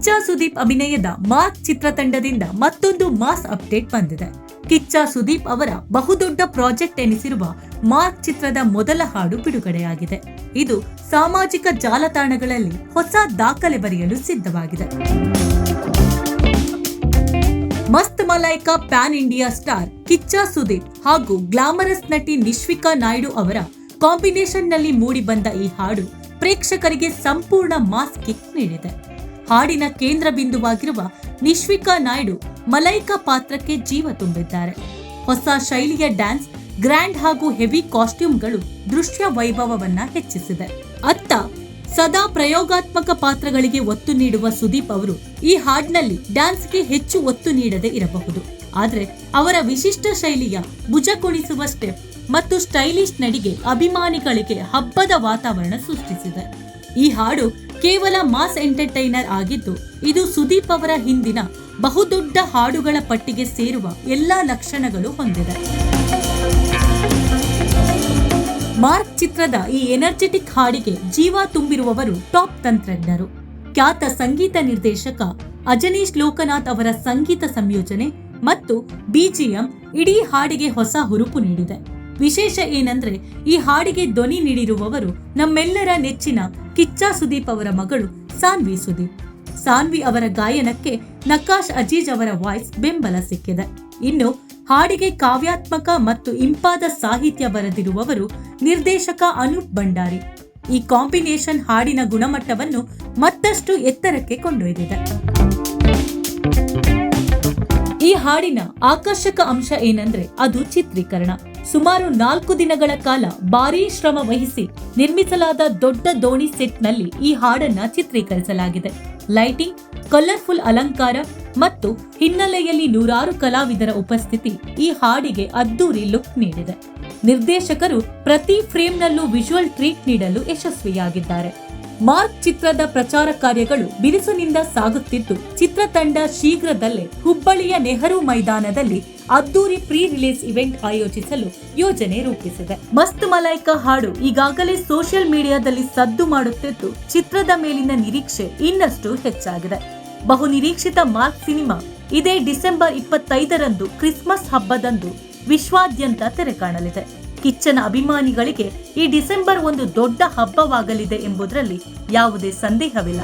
ಕಿಚ್ಚ ಸುದೀಪ್ ಅಭಿನಯದ ಮಾಸ್ ಚಿತ್ರತಂಡದಿಂದ ಮತ್ತೊಂದು mass update ಬಂದಿದೆ. ಕಿಚ್ಚ ಸುದೀಪ್ ಅವರ ಬಹುದೊಡ್ಡ ಪ್ರಾಜೆಕ್ಟ್ ಎನಿಸಿರುವ ಮಾಸ್ ಚಿತ್ರದ ಮೊದಲ ಹಾಡು ಬಿಡುಗಡೆಯಾಗಿದೆ. ಇದು ಸಾಮಾಜಿಕ ಜಾಲತಾಣಗಳಲ್ಲಿ ಹೊಸ ದಾಖಲೆ ಬರೆಯಲು ಸಿದ್ಧವಾಗಿದೆ. Mast Malaika pan India star Kichcha Sudeep ಹಾಗೂ ಗ್ಲಾಮರಸ್ ನಟಿ ನಿಶ್ವಿಕಾ ನಾಯ್ಡು ಅವರ ಕಾಂಬಿನೇಷನ್ನಲ್ಲಿ ಮೂಡಿಬಂದ ಈ ಹಾಡು ಪ್ರೇಕ್ಷಕರಿಗೆ ಸಂಪೂರ್ಣ ಮಾಸ್ ಕಿಕ್ ನೀಡಿದೆ. ಹಾಡಿನ ಕೇಂದ್ರ ಬಿಂದುವಾಗಿರುವ ನಿಶ್ವಿಕಾ ನಾಯ್ಡು ಮಲೈಕಾ ಪಾತ್ರಕ್ಕೆ ಜೀವ ತುಂಬಿದ್ದಾರೆ. ಹೊಸ ಶೈಲಿಯ ಡ್ಯಾನ್ಸ್, ಗ್ರ್ಯಾಂಡ್ ಹಾಗೂ ಹೆವಿ ಕಾಸ್ಟ್ಯೂಮ್ಗಳು ದೃಶ್ಯ ವೈಭವವನ್ನ ಹೆಚ್ಚಿಸಿದೆ ಅತ್ತ ಸದಾ ಪ್ರಯೋಗಾತ್ಮಕ ಪಾತ್ರಗಳಿಗೆ ಒತ್ತು ನೀಡುವ ಸುದೀಪ್ ಅವರು ಈ ಹಾಡ್ನಲ್ಲಿ ಡ್ಯಾನ್ಸ್ಗೆ ಹೆಚ್ಚು ಒತ್ತು ನೀಡದೆ ಇರಬಹುದು. ಆದರೆ ಅವರ ವಿಶಿಷ್ಟ ಶೈಲಿಯ ಭುಜ ಕುಣಿಸುವ ಸ್ಟೆಪ್ ಮತ್ತು ಸ್ಟೈಲಿಶ್ ನಡಿಗೆ ಅಭಿಮಾನಿಗಳಿಗೆ ಹಬ್ಬದ ವಾತಾವರಣ ಸೃಷ್ಟಿಸಿದೆ. ಈ ಹಾಡು ಕೇವಲ ಮಾಸ್ ಎಂಟರ್ಟೈನರ್ ಆಗಿದ್ದು, ಇದು ಸುದೀಪ್ ಅವರ ಹಿಂದಿನ ಬಹುದೊಡ್ಡ ಹಾಡುಗಳ ಪಟ್ಟಿಗೆ ಸೇರುವ ಎಲ್ಲಾ ಲಕ್ಷಣಗಳು ಹೊಂದಿದೆ. ಮಾರ್ಕ್ ಚಿತ್ರದ ಈ ಎನರ್ಜೆಟಿಕ್ ಹಾಡಿಗೆ ಜೀವ ತುಂಬಿರುವವರು ಟಾಪ್ ತಂತ್ರಜ್ಞರು. ಖ್ಯಾತ ಸಂಗೀತ ನಿರ್ದೇಶಕ ಅಜನೀಶ್ ಲೋಕನಾಥ್ ಅವರ ಸಂಗೀತ ಸಂಯೋಜನೆ ಮತ್ತು ಬಿಜಿಎಂ ಇಡೀ ಹಾಡಿಗೆ ಹೊಸ ಹುರುಪು ನೀಡಿದೆ. ವಿಶೇಷ ಏನಂದ್ರೆ, ಈ ಹಾಡಿಗೆ ಧ್ವನಿ ನೀಡಿರುವವರು ನಮ್ಮೆಲ್ಲರ ನೆಚ್ಚಿನ ಕಿಚ್ಚ ಸುದೀಪ್ ಅವರ ಮಗಳು ಸಾನ್ವಿ ಸುದೀಪ್. ಸಾನ್ವಿ ಅವರ ಗಾಯನಕ್ಕೆ ನಕಾಶ್ ಅಜೀಜ್ ಅವರ ವಾಯ್ಸ್ ಬೆಂಬಲ ಸಿಕ್ಕಿದೆ. ಇನ್ನು ಹಾಡಿಗೆ ಕಾವ್ಯಾತ್ಮಕ ಮತ್ತು ಇಂಪಾದ ಸಾಹಿತ್ಯ ಬರೆದಿರುವವರು ನಿರ್ದೇಶಕ ಅನೂಪ್ ಭಂಡಾರಿ. ಈ ಕಾಂಬಿನೇಷನ್ ಹಾಡಿನ ಗುಣಮಟ್ಟವನ್ನು ಮತ್ತಷ್ಟು ಎತ್ತರಕ್ಕೆ ಕೊಂಡೊಯ್ದಿದೆ. ಈ ಹಾಡಿನ ಆಕರ್ಷಕ ಅಂಶ ಏನಂದ್ರೆ ಅದು ಚಿತ್ರೀಕರಣ. ಸುಮಾರು ನಾಲ್ಕು ದಿನಗಳ ಕಾಲ ಭಾರೀ ಶ್ರಮ ವಹಿಸಿ ನಿರ್ಮಿಸಲಾದ ದೊಡ್ಡ ದೋಣಿ ಸೆಟ್ನಲ್ಲಿ ಈ ಹಾಡನ್ನ ಚಿತ್ರೀಕರಿಸಲಾಗಿದೆ. ಲೈಟಿಂಗ್, ಕಲರ್ಫುಲ್ ಅಲಂಕಾರ ಮತ್ತು ಹಿನ್ನೆಲೆಯಲ್ಲಿ ನೂರಾರು ಕಲಾವಿದರ ಉಪಸ್ಥಿತಿ ಈ ಹಾಡಿಗೆ ಅದ್ದೂರಿ ಲುಕ್ ನೀಡಿದೆ. ನಿರ್ದೇಶಕರು ಪ್ರತಿ ಫ್ರೇಮ್ನಲ್ಲೂ ವಿಜುವಲ್ ಟ್ರೀಟ್ ನೀಡಲು ಯಶಸ್ವಿಯಾಗಿದ್ದಾರೆ. ಮಾರ್ಕ್ ಚಿತ್ರದ ಪ್ರಚಾರ ಕಾರ್ಯಗಳು ಬಿರುಸಿನಿಂದ ಸಾಗುತ್ತಿದ್ದು ಚಿತ್ರತಂಡ ಶೀಘ್ರದಲ್ಲೇ ಹುಬ್ಬಳ್ಳಿಯ ನೆಹರು ಮೈದಾನದಲ್ಲಿ ಅದ್ದೂರಿ ಪ್ರೀ ರಿಲೀಸ್ ಇವೆಂಟ್ ಆಯೋಜಿಸಲು ಯೋಜನೆ ರೂಪಿಸಿದೆ. ಮಸ್ತ್ ಮಲೈಕಾ ಹಾಡು ಈಗಾಗಲೇ ಸೋಷಿಯಲ್ ಮೀಡಿಯಾದಲ್ಲಿ ಸದ್ದು ಮಾಡುತ್ತಿದ್ದು, ಚಿತ್ರದ ಮೇಲಿನ ನಿರೀಕ್ಷೆ ಇನ್ನಷ್ಟು ಹೆಚ್ಚಾಗಿದೆ. ಬಹು ನಿರೀಕ್ಷಿತ ಮಾರ್ಕ್ ಸಿನಿಮಾ ಇದೇ ಡಿಸೆಂಬರ್ ಇಪ್ಪತ್ತೈದರಂದು ಕ್ರಿಸ್ಮಸ್ ಹಬ್ಬದಂದು ವಿಶ್ವಾದ್ಯಂತ ತೆರೆ ಕಾಣಲಿದೆ ಕಿಚ್ಚನ ಅಭಿಮಾನಿಗಳಿಗೆ ಈ ಡಿಸೆಂಬರ್ ಒಂದು ದೊಡ್ಡ ಹಬ್ಬವಾಗಲಿದೆ ಎಂಬುದರಲ್ಲಿ ಯಾವುದೇ ಸಂದೇಹವಿಲ್ಲ.